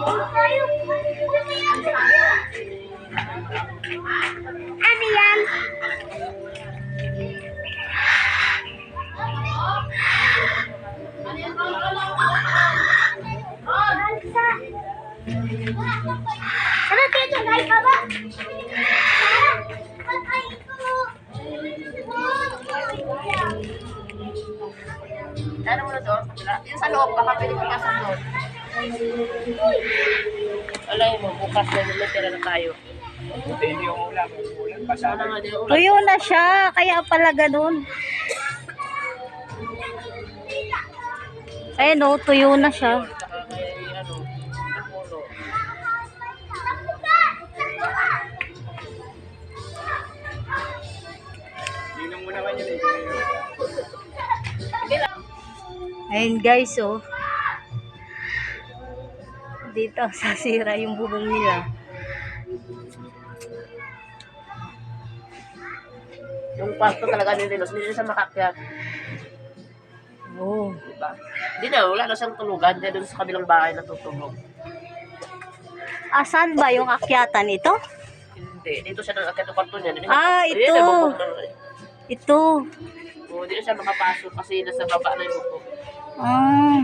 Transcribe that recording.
Ano yan? Ano dito? Kain ka ba? Kain ko. Ano mo na doon? Yung sa loob, baka pwede ka pasok doon. Alay mo, bukas na may tira na tayo. Buti hindi yung ulam. Sana ulan. Tuyo na siya, kaya pala ganun. Ayun oh, tuyo na siya. Saka kay, ano, Apollo. Ninong mo naman yun eh. Ayun guys, oh. Dito, sasira yung bubong nila. Yung kwarto talaga ni Linos, hindi siya makakyat. Oh. Diba? Hindi na, wala na siyang tulugan. Diyan doon sa kabilang bahay natutulog. Asan ba yung akyatan ito? Hindi, dito siya nag-akit ng kwarto niya. Ah, ito. na, bubog na. Ito. Oo, Hindi na siya makapasok kasi nasa baba na yung bubog. Ah.